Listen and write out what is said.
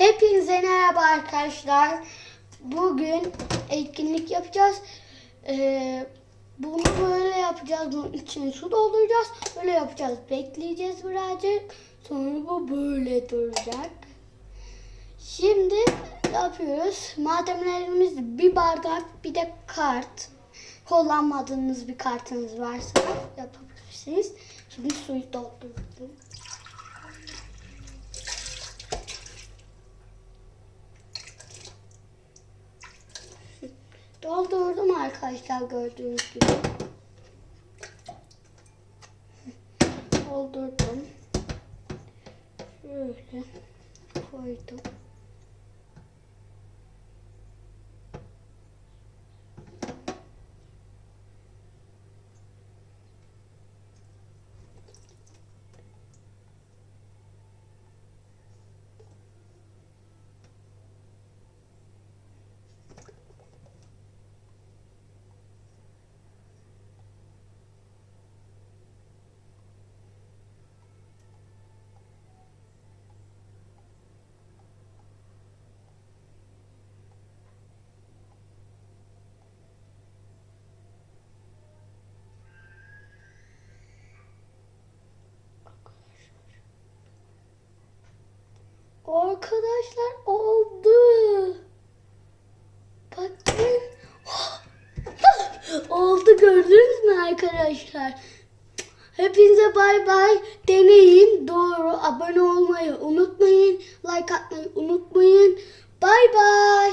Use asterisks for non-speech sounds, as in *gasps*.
Hepinize merhaba arkadaşlar. Bugün etkinlik yapacağız. Ee, bunu böyle yapacağız. Bunun içine su dolduracağız. Böyle yapacağız. Bekleyeceğiz birazcık. Sonra bu böyle duracak. Şimdi yapıyoruz. Malzemelerimiz bir bardak bir de kart. Kullanmadığınız bir kartınız varsa yapabilirsiniz. Şimdi suyu doldurdum. Doldurdum arkadaşlar gördüğünüz gibi. Doldurdum. Şöyle koydum. Arkadaşlar oldu. Bakın. *gasps* oldu gördünüz mü arkadaşlar? Hepinize bay bay. Deneyin. Doğru. Abone olmayı unutmayın. Like atmayı unutmayın. Bay bay.